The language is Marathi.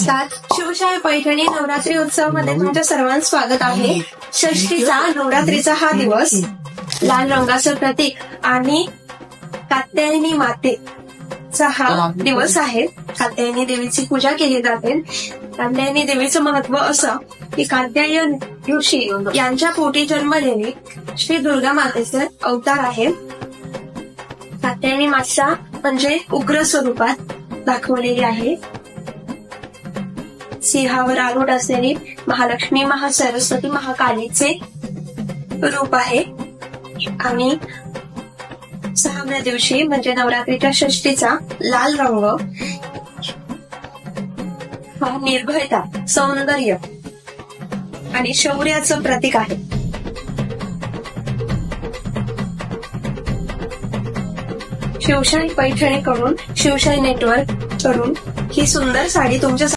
नमस्कार शिवशाही पैठणी नवरात्री उत्सवमध्ये तुमच्या सर्वांचं स्वागत आहे. षष्टीचा नवरात्रीचा हा दिवस. लाल रंगाचं प्रतीक आणि कात्यायनी मातेचा हा दिवस आहे. कात्यायनी देवीची पूजा केली जाते. कात्यायनी देवीचं महत्त्व असं की कात्यायन ऋषी यांच्या पोटी जन्मलेली श्री दुर्गा मातेचे अवतार आहे कात्यायनी माता म्हणजे उग्र स्वरूपात दाखवलेली आहे. सिंहावर आरूढ असलेली महालक्ष्मी महासरस्वती महाकालीचे रूप आहे. आणि सहाव्या दिवशी म्हणजे नवरात्रीच्या षष्टीचा लाल रंग हा निर्भयता सौंदर्य आणि शौर्याचं प्रतीक आहे. शिवशाही पैठणीकडून शिवशाही नेटवर्क करून ही सुंदर साडी तुमच्या